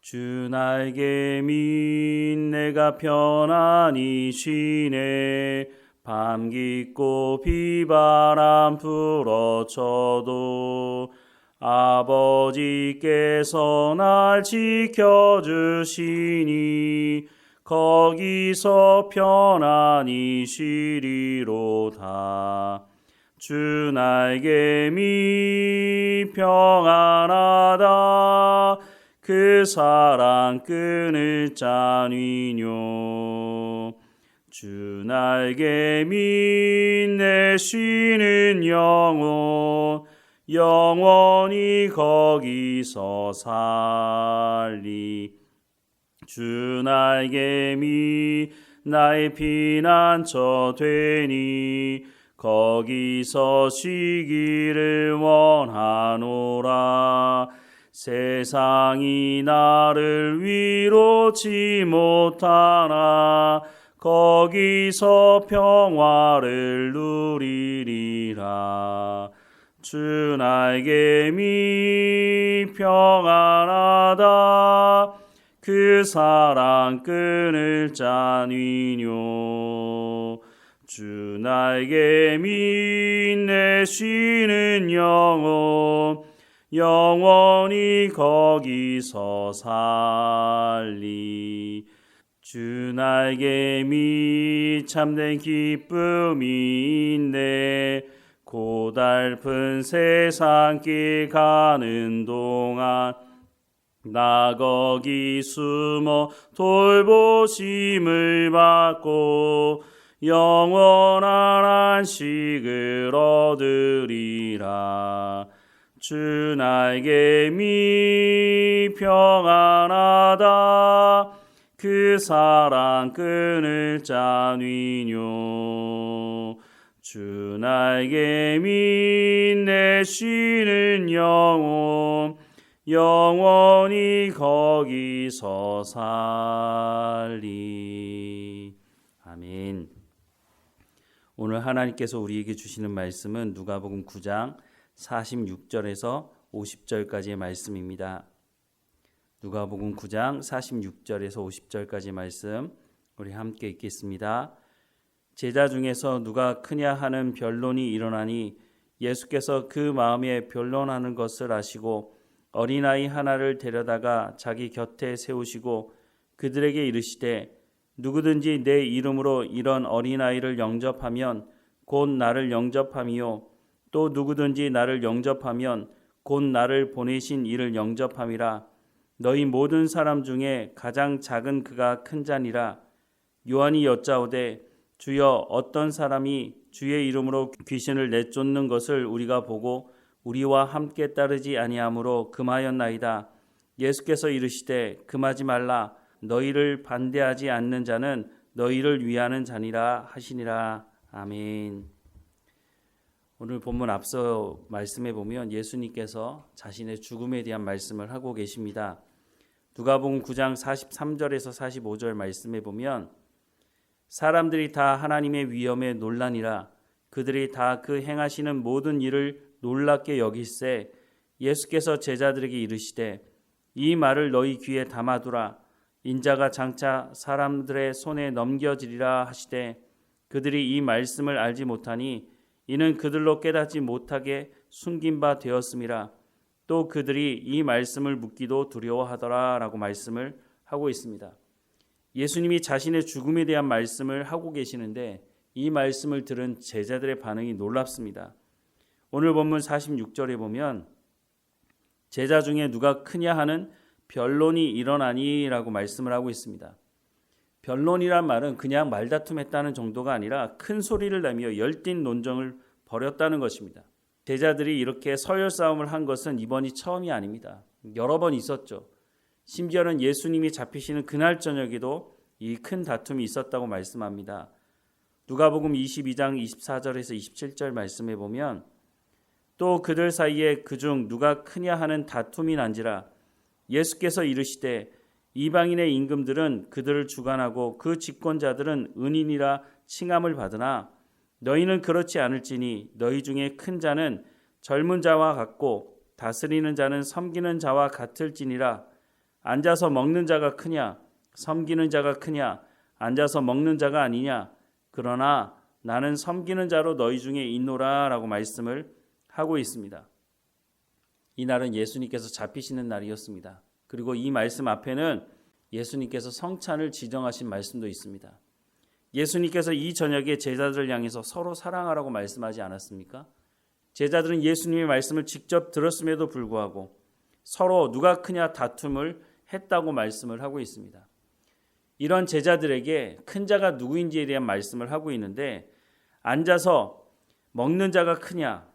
주 날개 민 내가 편안히 쉬네 밤 깊고 비바람 불어쳐도 아버지께서 날 지켜주시니 거기서 편안히 쉬리로다. 주 날개 미 평안하다 그 사랑 끊을 자니뇨. 주 날개 밑내 쉬는 영혼 영원히 거기서 살리. 주 날개 밑 나의 피난처 되니 거기서 쉬기를 원하노라 세상이 나를 위로치 못하나 거기서 평화를 누리리라. 주 날개 미 평안하다. 그 사랑 끊을 자니뇨. 주 날개 밑내 쉬는 영혼 영원히 거기서 살리. 주 날개 미 참된 기쁨이 있네. 고달픈 세상길 가는 동안 나 거기 숨어 돌보심을 받고 영원한 안식을 얻으리라 주 날개 미 평안하다. 그 사랑 끊을 자니뇨. 주 날개 밑내 쉬는 영혼. 영원히 거기서 살리. 아멘. 오늘 하나님께서 우리에게 주시는 말씀은 누가복음 9장 46절에서 50절까지의 말씀입니다. 누가복음 9장 46절에서 50절까지 말씀 우리 함께 읽겠습니다. 제자 중에서 누가 크냐 하는 변론이 일어나니 예수께서 그 마음에 변론하는 것을 아시고 어린아이 하나를 데려다가 자기 곁에 세우시고 그들에게 이르시되 누구든지 내 이름으로 이런 어린아이를 영접하면 곧 나를 영접함이요 또 누구든지 나를 영접하면 곧 나를 보내신 이를 영접함이라. 너희 모든 사람 중에 가장 작은 그가 큰 자니라. 요한이 여짜오되 주여 어떤 사람이 주의 이름으로 귀신을 내쫓는 것을 우리가 보고 우리와 함께 따르지 아니하므로 금하였나이다. 예수께서 이르시되 금하지 말라. 너희를 반대하지 않는 자는 너희를 위하는 자니라 하시니라. 아멘. 오늘 본문 앞서 말씀해 보면 예수님께서 자신의 죽음에 대한 말씀을 하고 계십니다. 누가복음 9장 43절에서 45절 말씀해 보면 사람들이 다 하나님의 위엄에 논란이라 그들이 다 그 행하시는 모든 일을 놀랍게 여길세 예수께서 제자들에게 이르시되 이 말을 너희 귀에 담아두라 인자가 장차 사람들의 손에 넘겨지리라 하시되 그들이 이 말씀을 알지 못하니 이는 그들로 깨닫지 못하게 숨긴 바 되었음이라 또 그들이 이 말씀을 묻기도 두려워하더라라고 말씀을 하고 있습니다. 예수님이 자신의 죽음에 대한 말씀을 하고 계시는데 이 말씀을 들은 제자들의 반응이 놀랍습니다. 오늘 본문 46절에 보면 제자 중에 누가 크냐 하는 변론이 일어나니라고 말씀을 하고 있습니다. 변론이란 말은 그냥 말다툼했다는 정도가 아니라 큰 소리를 내며 열띤 논정을 벌였다는 것입니다. 제자들이 이렇게 서열 싸움을 한 것은 이번이 처음이 아닙니다. 여러 번 있었죠. 심지어는 예수님이 잡히시는 그날 저녁에도 이 큰 다툼이 있었다고 말씀합니다. 누가복음 22장 24절에서 27절 말씀해 보면 또 그들 사이에 그중 누가 크냐 하는 다툼이 난지라 예수께서 이르시되 이방인의 임금들은 그들을 주관하고 그 집권자들은 은인이라 칭함을 받으나 너희는 그렇지 않을지니 너희 중에 큰 자는 젊은 자와 같고 다스리는 자는 섬기는 자와 같을지니라 앉아서 먹는 자가 크냐 섬기는 자가 크냐 앉아서 먹는 자가 아니냐 그러나 나는 섬기는 자로 너희 중에 있노라라고 말씀을 하고 있습니다. 이날은 예수님께서 잡히시는 날이었습니다. 그리고 이 말씀 앞에는 예수님께서 성찬을 지정하신 말씀도 있습니다. 예수님께서 이 저녁에 제자들을 향해서 서로 사랑하라고 말씀하지 않았습니까? 제자들은 예수님의 말씀을 직접 들었음에도 불구하고 서로 누가 크냐 다툼을 했다고 말씀을 하고 있습니다. 이런 제자들에게 큰 자가 누구인지에 대한 말씀을 하고 있는데 앉아서 먹는 자가 크냐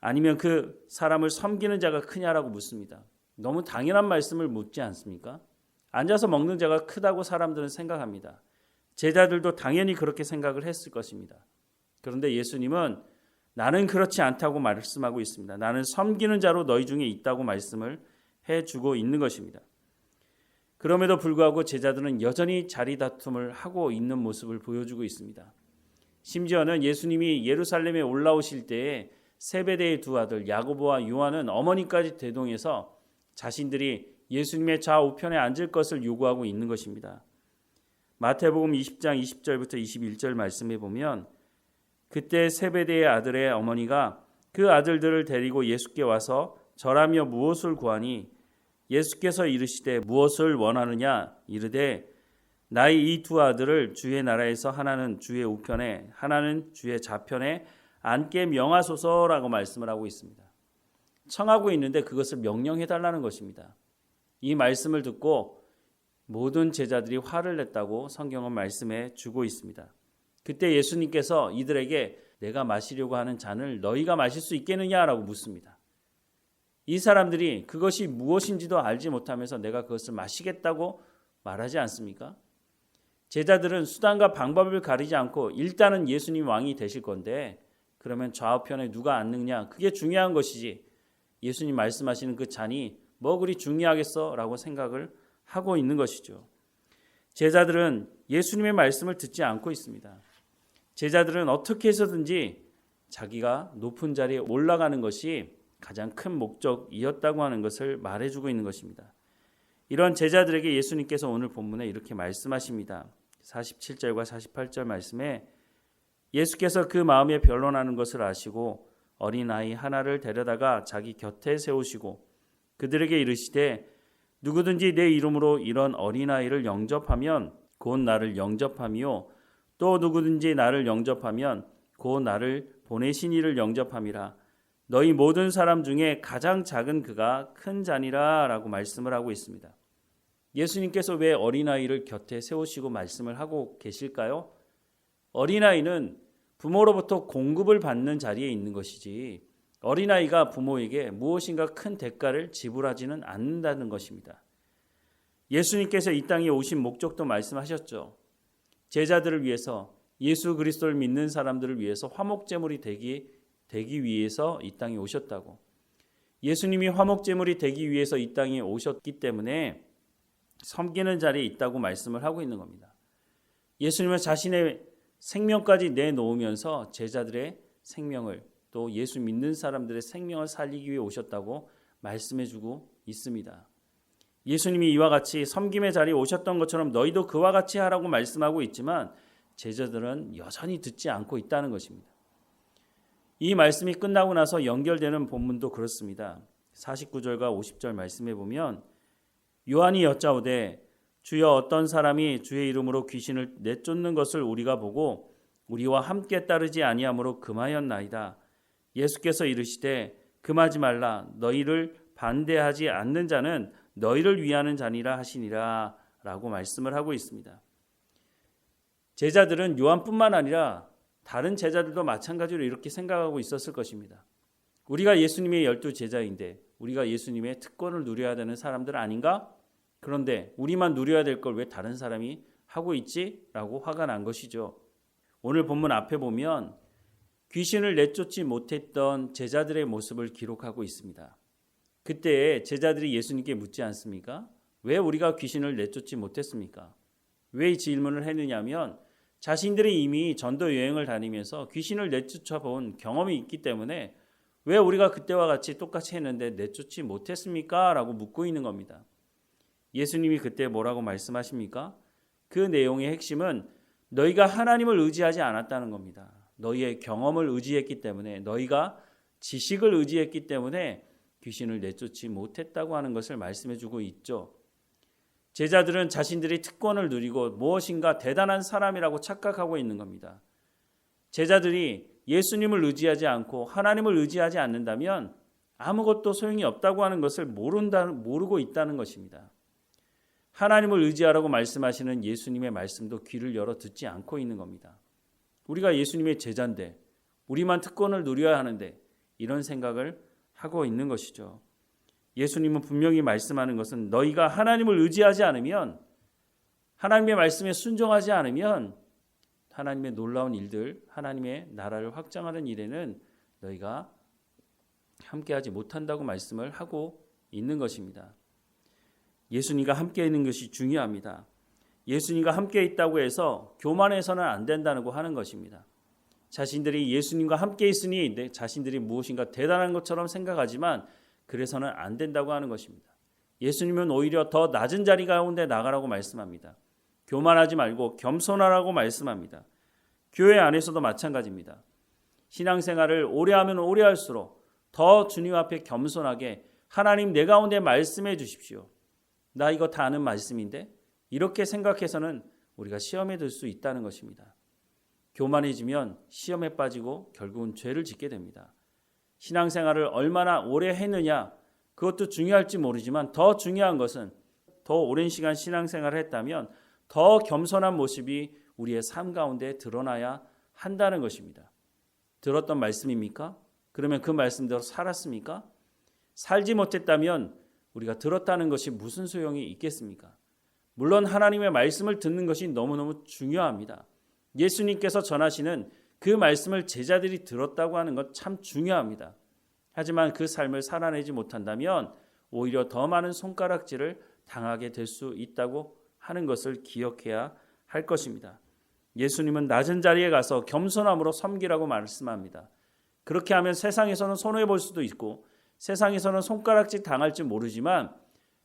아니면 그 사람을 섬기는 자가 크냐라고 묻습니다. 너무 당연한 말씀을 묻지 않습니까? 앉아서 먹는 자가 크다고 사람들은 생각합니다. 제자들도 당연히 그렇게 생각을 했을 것입니다. 그런데 예수님은 나는 그렇지 않다고 말씀하고 있습니다. 나는 섬기는 자로 너희 중에 있다고 말씀을 해 주고 있는 것입니다. 그럼에도 불구하고 제자들은 여전히 자리 다툼을 하고 있는 모습을 보여주고 있습니다. 심지어는 예수님이 예루살렘에 올라오실 때에 세베대의 두 아들 야고보와 요한은 어머니까지 대동해서 자신들이 예수님의 좌우편에 앉을 것을 요구하고 있는 것입니다. 마태복음 20장 20절부터 21절 말씀해 보면 그때 세베대의 아들의 어머니가 그 아들들을 데리고 예수께 와서 절하며 무엇을 구하니 예수께서 이르시되 무엇을 원하느냐 이르되 나의 이 두 아들을 주의 나라에서 하나는 주의 우편에 하나는 주의 좌편에 앉게 명하소서라고 말씀을 하고 있습니다. 청하고 있는데 그것을 명령해 달라는 것입니다. 이 말씀을 듣고 모든 제자들이 화를 냈다고 성경은 말씀해 주고 있습니다. 그때 예수님께서 이들에게 내가 마시려고 하는 잔을 너희가 마실 수 있겠느냐라고 묻습니다. 이 사람들이 그것이 무엇인지도 알지 못하면서 내가 그것을 마시겠다고 말하지 않습니까? 제자들은 수단과 방법을 가리지 않고 일단은 예수님 왕이 되실 건데 그러면 좌우편에 누가 앉느냐 그게 중요한 것이지 예수님 말씀하시는 그 잔이 뭐 그리 중요하겠어 라고 생각을 하고 있는 것이죠. 제자들은 예수님의 말씀을 듣지 않고 있습니다. 제자들은 어떻게 해서든지 자기가 높은 자리에 올라가는 것이 가장 큰 목적이었다고 하는 것을 말해주고 있는 것입니다. 이런 제자들에게 예수님께서 오늘 본문에 이렇게 말씀하십니다. 47절과 48절 말씀에 예수께서 그 마음에 변론하는 것을 아시고 어린아이 하나를 데려다가 자기 곁에 세우시고 그들에게 이르시되 누구든지 내 이름으로 이런 어린아이를 영접하면 곧 나를 영접함이요 또 누구든지 나를 영접하면 곧 나를 보내신 이를 영접함이라 너희 모든 사람 중에 가장 작은 그가 큰 자니라라고 말씀을 하고 있습니다. 예수님께서 왜 어린아이를 곁에 세우시고 말씀을 하고 계실까요? 어린아이는 부모로부터 공급을 받는 자리에 있는 것이지 어린아이가 부모에게 무엇인가 큰 대가를 지불하지는 않는다는 것입니다. 예수님께서 이 땅에 오신 목적도 말씀하셨죠. 제자들을 위해서 예수 그리스도를 믿는 사람들을 위해서 화목제물이 되기 되기 위해서 이 땅에 오셨다고. 예수님이 화목제물이 되기 위해서 이 땅에 오셨기 때문에 섬기는 자리에 있다고 말씀을 하고 있는 겁니다. 예수님은 자신의 생명까지 내놓으면서 제자들의 생명을 또 예수 믿는 사람들의 생명을 살리기 위해 오셨다고 말씀해 주고 있습니다. 예수님이 이와 같이 섬김의 자리에 오셨던 것처럼 너희도 그와 같이 하라고 말씀하고 있지만 제자들은 여전히 듣지 않고 있다는 것입니다. 이 말씀이 끝나고 나서 연결되는 본문도 그렇습니다. 49절과 50절 말씀해 보면 요한이 여짜오되 주여 어떤 사람이 주의 이름으로 귀신을 내쫓는 것을 우리가 보고 우리와 함께 따르지 아니함으로 금하였나이다. 예수께서 이르시되 금하지 말라 너희를 반대하지 않는 자는 너희를 위하는 자니라 하시니라 라고 말씀을 하고 있습니다. 제자들은 요한뿐만 아니라 다른 제자들도 마찬가지로 이렇게 생각하고 있었을 것입니다. 우리가 예수님의 열두 제자인데 우리가 예수님의 특권을 누려야 되는 사람들 아닌가? 그런데 우리만 누려야 될 걸 왜 다른 사람이 하고 있지? 라고 화가 난 것이죠. 오늘 본문 앞에 보면 귀신을 내쫓지 못했던 제자들의 모습을 기록하고 있습니다. 그때 제자들이 예수님께 묻지 않습니까? 왜 우리가 귀신을 내쫓지 못했습니까? 왜 이 질문을 했느냐면 자신들이 이미 전도 여행을 다니면서 귀신을 내쫓아 본 경험이 있기 때문에 왜 우리가 그때와 같이 똑같이 했는데 내쫓지 못했습니까? 라고 묻고 있는 겁니다. 예수님이 그때 뭐라고 말씀하십니까? 그 내용의 핵심은 너희가 하나님을 의지하지 않았다는 겁니다. 너희의 경험을 의지했기 때문에 너희가 지식을 의지했기 때문에 귀신을 내쫓지 못했다고 하는 것을 말씀해 주고 있죠. 제자들은 자신들이 특권을 누리고 무엇인가 대단한 사람이라고 착각하고 있는 겁니다. 제자들이 예수님을 의지하지 않고 하나님을 의지하지 않는다면 아무것도 소용이 없다고 하는 것을 모른다, 모르고 있다는 것입니다. 하나님을 의지하라고 말씀하시는 예수님의 말씀도 귀를 열어 듣지 않고 있는 겁니다. 우리가 예수님의 제자인데 우리만 특권을 누려야 하는데 이런 생각을 하고 있는 것이죠. 예수님은 분명히 말씀하는 것은 너희가 하나님을 의지하지 않으면 하나님의 말씀에 순종하지 않으면 하나님의 놀라운 일들, 하나님의 나라를 확장하는 일에는 너희가 함께하지 못한다고 말씀을 하고 있는 것입니다. 예수님과 함께 있는 것이 중요합니다. 예수님과 함께 있다고 해서 교만해서는 안 된다고 하는 것입니다. 자신들이 예수님과 함께 있으니 내 자신들이 무엇인가 대단한 것처럼 생각하지만 그래서는 안 된다고 하는 것입니다. 예수님은 오히려 더 낮은 자리 가운데 나가라고 말씀합니다. 교만하지 말고 겸손하라고 말씀합니다. 교회 안에서도 마찬가지입니다. 신앙생활을 오래 하면 오래 할수록 더 주님 앞에 겸손하게 하나님 내 가운데 말씀해 주십시오. 나 이거 다 아는 말씀인데 이렇게 생각해서는 우리가 시험에 들 수 있다는 것입니다. 교만해지면 시험에 빠지고 결국은 죄를 짓게 됩니다. 신앙생활을 얼마나 오래 했느냐 그것도 중요할지 모르지만 더 중요한 것은 더 오랜 시간 신앙생활을 했다면 더 겸손한 모습이 우리의 삶 가운데 드러나야 한다는 것입니다. 들었던 말씀입니까? 그러면 그 말씀대로 살았습니까? 살지 못했다면 우리가 들었다는 것이 무슨 소용이 있겠습니까? 물론 하나님의 말씀을 듣는 것이 너무너무 중요합니다. 예수님께서 전하시는 그 말씀을 제자들이 들었다고 하는 것 참 중요합니다. 하지만 그 삶을 살아내지 못한다면 오히려 더 많은 손가락질을 당하게 될 수 있다고 하는 것을 기억해야 할 것입니다. 예수님은 낮은 자리에 가서 겸손함으로 섬기라고 말씀합니다. 그렇게 하면 세상에서는 손해 볼 수도 있고 세상에서는 손가락질 당할지 모르지만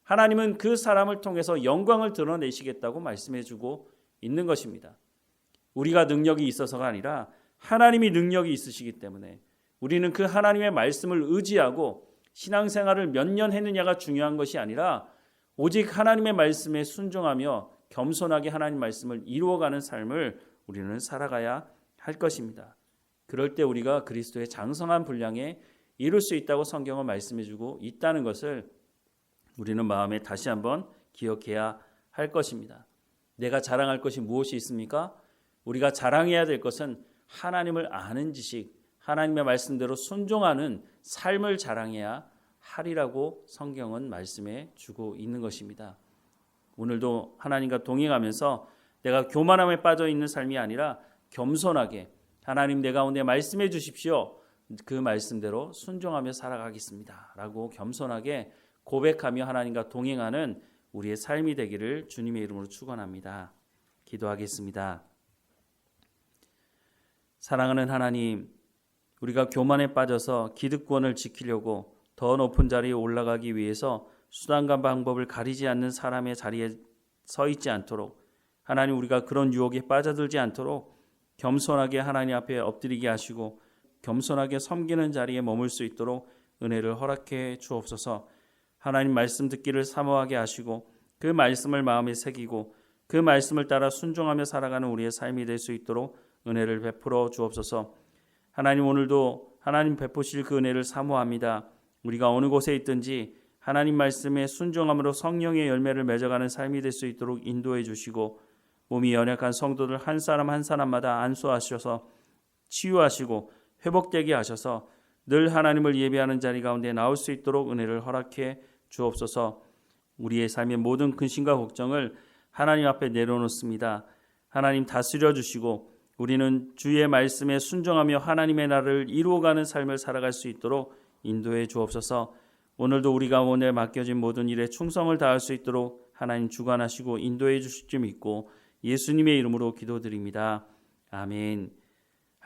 하나님은 그 사람을 통해서 영광을 드러내시겠다고 말씀해 주고 있는 것입니다. 우리가 능력이 있어서가 아니라 하나님이 능력이 있으시기 때문에 우리는 그 하나님의 말씀을 의지하고 신앙생활을 몇 년 했느냐가 중요한 것이 아니라 오직 하나님의 말씀에 순종하며 겸손하게 하나님 말씀을 이루어가는 삶을 우리는 살아가야 할 것입니다. 그럴 때 우리가 그리스도의 장성한 분량에 이룰 수 있다고 성경은 말씀해 주고 있다는 것을 우리는 마음에 다시 한번 기억해야 할 것입니다. 내가 자랑할 것이 무엇이 있습니까? 우리가 자랑해야 될 것은 하나님을 아는 지식, 하나님의 말씀대로 순종하는 삶을 자랑해야 하리라고 성경은 말씀해 주고 있는 것입니다. 오늘도 하나님과 동행하면서 내가 교만함에 빠져 있는 삶이 아니라 겸손하게 하나님 내 가운데 말씀해 주십시오. 그 말씀대로 순종하며 살아가겠습니다. 라고 겸손하게 고백하며 하나님과 동행하는 우리의 삶이 되기를 주님의 이름으로 축원합니다. 기도하겠습니다. 사랑하는 하나님, 우리가 교만에 빠져서 기득권을 지키려고 더 높은 자리에 올라가기 위해서 수단과 방법을 가리지 않는 사람의 자리에 서 있지 않도록 하나님 우리가 그런 유혹에 빠져들지 않도록 겸손하게 하나님 앞에 엎드리게 하시고 겸손하게 섬기는 자리에 머물 수 있도록 은혜를 허락해 주옵소서. 하나님 말씀 듣기를 사모하게 하시고 그 말씀을 마음에 새기고 그 말씀을 따라 순종하며 살아가는 우리의 삶이 될 수 있도록 은혜를 베풀어 주옵소서. 하나님 오늘도 하나님 베푸실 그 은혜를 사모합니다. 우리가 어느 곳에 있든지 하나님 말씀에 순종함으로 성령의 열매를 맺어가는 삶이 될 수 있도록 인도해 주시고 몸이 연약한 성도들 한 사람 한 사람마다 안수하셔서 치유하시고 회복되게 하셔서 늘 하나님을 예배하는 자리 가운데 나올 수 있도록 은혜를 허락해 주옵소서. 우리의 삶의 모든 근심과 걱정을 하나님 앞에 내려놓습니다. 하나님 다스려 주시고 우리는 주의 말씀에 순종하며 하나님의 나라를 이루어가는 삶을 살아갈 수 있도록 인도해 주옵소서. 오늘도 우리가 오늘 맡겨진 모든 일에 충성을 다할 수 있도록 하나님 주관하시고 인도해 주실 줄 믿고 예수님의 이름으로 기도드립니다. 아멘.